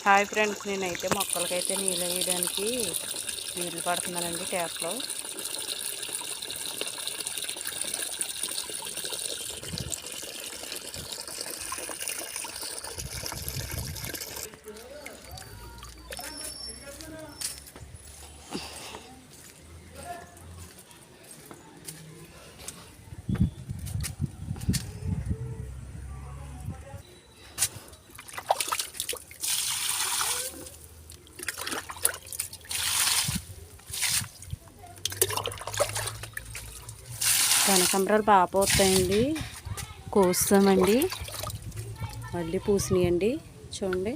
Hi friends నేనైతే మొక్కలకైతే నీళ్ళు వేయడానికి నీళ్ళు పడుతున్నానండి ట్యాప్లో కనకాంబరాలు బాగా పోతాయండి. కోస్తామండి. మళ్ళీ పూసినాయండి. చూడండి.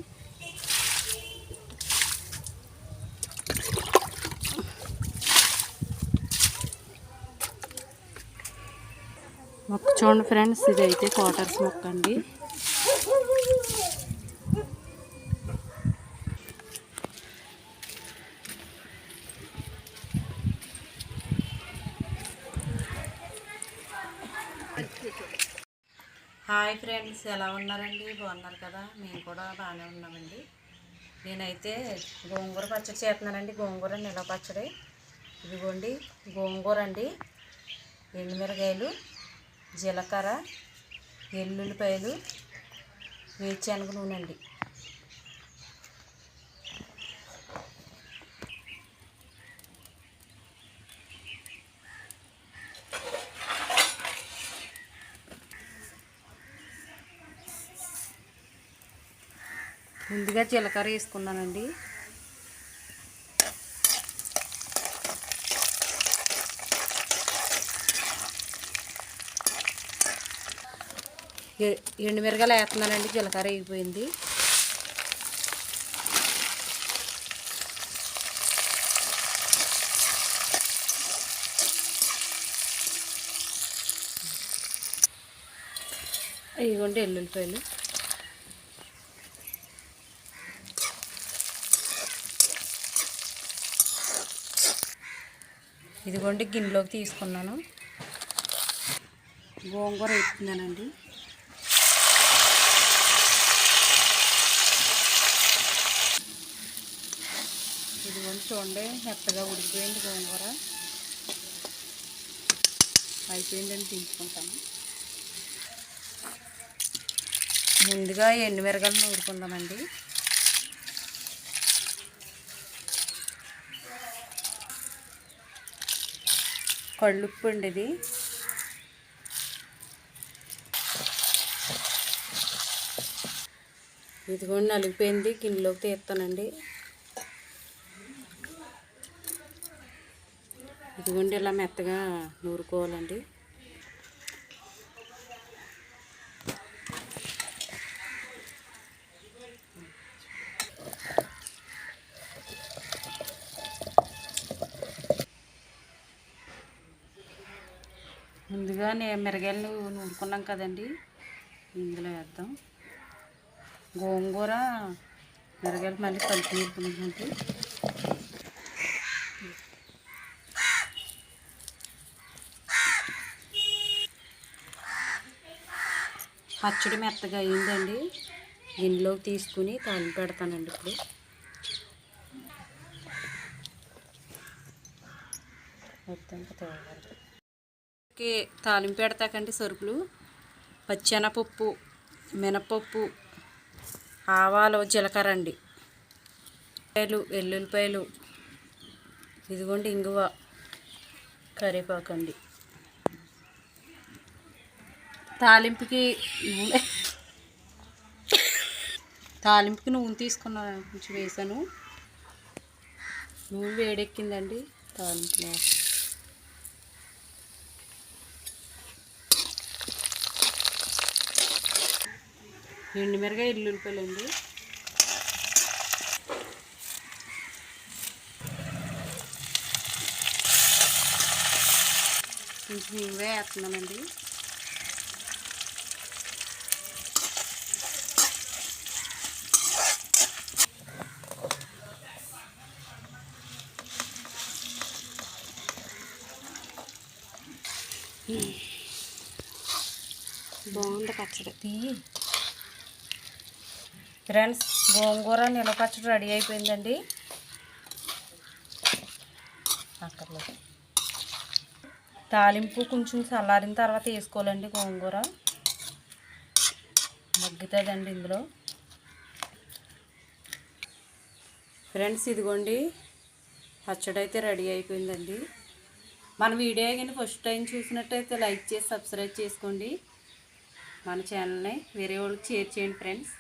మొక్క చూడండి ఫ్రెండ్స్ ఇదైతే క్వార్టర్స్ మొక్క అండి హాయ్ ఫ్రెండ్స్ ఎలా ఉన్నారండి? బాగున్నారు కదా? మేము కూడా బాగానే ఉన్నామండి. నేనైతే గోంగూర పచ్చడి చేస్తున్నానండి. గోంగూర నిల పచ్చడి. ఇదిగోండి గోంగూర అండి. ఎండుమిరకాయలు జీలకర్ర ఎల్లుల్లిపాయలు వేరుశనగ నూనె అండి ముందుగా జీలకర్ర వేసుకున్నానండి. ఎ- ఎండుమిరగాయలు వేస్తున్నానండి జీలకర్ర అయిపోయింది ఇదిగోండి ఎల్లుల్లిపాయలు. ఇదిగోండి గిన్నెలోకి తీసుకున్నాను. గోంగూర వేస్తున్నానండి ఇదిగోండి చూడండి మెత్తగా ఉడికిపోయింది గోంగూర. అయిపోయిందని తీసుకుంటాను ముందుగా ఎండుమిరగాయలు నూరుకుందామండి. కళ్ళుప్పు అండి ఇది ఇదిగోండి నలిగిపోయింది గిన్నెలోకి తీస్తానండి. ఇదిగోండి ఇలా మెత్తగా నూరుకోవాలండి. ముందుగా నేను మిరగాయలు నూరుకున్నాం కదండి. ఇందులో వేద్దాం. గోంగూర మిరగాయలు మళ్ళీ కలిపి నూరుకున్నామండి పచ్చడి మెత్తగా అయిందండి. గిన్నెలోకి తీసుకుని తాలింపు పెడతానండి ఇప్పుడు. మొత్తం కి తాలింపు పెడతాకండి సరుకులు. పచ్చెనపప్పు మినపప్పు ఆవాలు జీలకర్ర అండి. పాయలు వెల్లుల్లిపాయలు ఇదిగోండి ఇంగువ కరివేపాకు అండి. తాలింపుకి నూనె తాలింపుకి నూనె తీసుకున్నాను కొంచెం వేసాను. నూనె వేడెక్కిందండి తాలింపు ఎండుమిరగా ఎల్లుల్లిపాయలండి. కొంచెం ఇవే వేస్తున్నానండి. బాగుంది పచ్చడి. ఫ్రెండ్స్ గోంగూర నిలపచ్చడి రెడీ అయిపోయిందండి. అక్కర్లేదు తాలింపు కొంచెం చల్లారిన తర్వాత వేసుకోవాలండి గోంగూర. మగ్గుతుందండి ఇందులో. ఫ్రెండ్స్ ఇదిగోండి పచ్చడి అయితే రెడీ అయిపోయిందండి. మన వీడియో కానీ ఫస్ట్ టైం చూసినట్టయితే లైక్ చేసి సబ్స్క్రైబ్ చేసుకోండి. మన ఛానల్ని వేరే వాళ్ళకి షేర్ చేయండి ఫ్రెండ్స్.